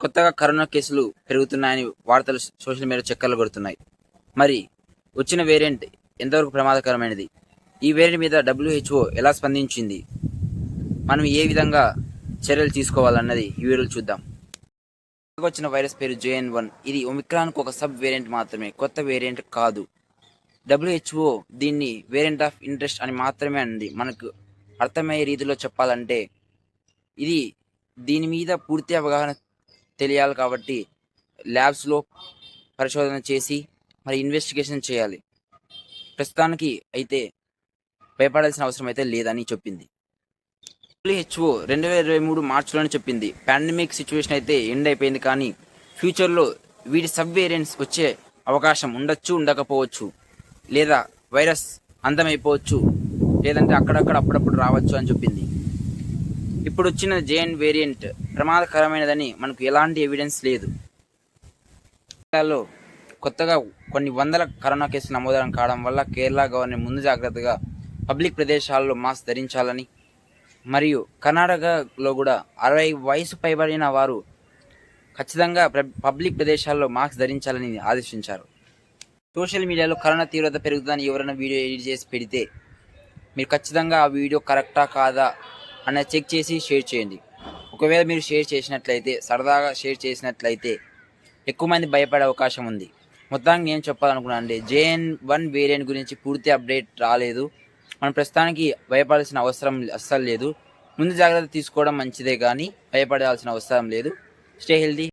కొత్తగా కరోనా కేసులు పెరుగుతున్నాయని వార్తలు సోషల్ మీడియా చక్కర్లు కొడుతున్నాయి. మరి వచ్చిన వేరియంట్ ఎంతవరకు ప్రమాదకరమైనది? ఈ వేరియంట్ మీద డబ్ల్యూహెచ్ఓ ఎలా స్పందించింది? మనం ఏ విధంగా చర్యలు తీసుకోవాలన్నది ఈ వీడియోలో చూద్దాం. వచ్చిన వైరస్ పేరు జేఎన్ వన్. ఇది ఒమిక్రాన్కు ఒక సబ్ వేరియంట్ మాత్రమే కొత్త వేరియంట్ కాదు. డబ్ల్యూహెచ్ఓ దీన్ని వేరియంట్ ఆఫ్ ఇంట్రెస్ట్ అని మాత్రమే అంది. మనకు అర్థమయ్యే రీతిలో చెప్పాలంటే ఇది దీని మీద పూర్తి అవగాహన తెలియాలి కాబట్టి ల్యాబ్స్లో పరిశోధన చేసి మరి ఇన్వెస్టిగేషన్ చేయాలి. ప్రస్తుతానికి అయితే భయపడాల్సిన అవసరం అయితే లేదని చెప్పింది. డబ్ల్యూహెచ్ఓ రెండు వేల ఇరవై మూడు మార్చిలోనే చెప్పింది పాండమిక్ సిచ్యువేషన్ అయితే ఎండ్ అయిపోయింది కానీ ఫ్యూచర్లో వీటి సబ్ వేరియంట్స్ వచ్చే అవకాశం ఉండొచ్చు ఉండకపోవచ్చు. లేదా వైరస్ అందమైపోవచ్చు. లేదంటే అక్కడక్కడ అప్పుడప్పుడు రావచ్చు అని చెప్పింది. ఇప్పుడు వచ్చిన జేఎన్ వేరియంట్ ప్రమాదకరమైనదని మనకు ఎలాంటి ఎవిడెన్స్ లేదు. కేరళలో కొత్తగా కొన్ని వందల కరోనా కేసులు నమోదనం కావడం వల్ల కేరళ గవర్నమెంట్ ముందు జాగ్రత్తగా పబ్లిక్ ప్రదేశాల్లో మాస్క్ ధరించాలని మరియు కర్ణాటకలో కూడా అరవై వయసు పైబడిన వారు ఖచ్చితంగా పబ్లిక్ ప్రదేశాల్లో మాస్క్ ధరించాలని ఆదేశించారు. సోషల్ మీడియాలో కరోనా తీవ్రత పెరుగుతుందని ఎవరైనా వీడియో ఎడిట్ చేసి పెడితే మీరు ఖచ్చితంగా ఆ వీడియో కరెక్టా కాదా అన్న చెక్ చేసి షేర్ చేయండి. ఒకవేళ మీరు షేర్ చేసినట్లయితే సరదాగా షేర్ చేసినట్లయితే ఎక్కువ మంది భయపడే అవకాశం ఉంది. మొత్తానికి నేను చెప్పాలనుకున్నాను అండి జేఎన్ వన్ వేరియంట్ గురించి పూర్తి అప్డేట్ రాలేదు. మనం ప్రస్తుతానికి భయపడాల్సిన అవసరం అస్సలు లేదు. ముందు జాగ్రత్త తీసుకోవడం మంచిదే కానీ భయపడాల్సిన అవసరం లేదు. Stay healthy.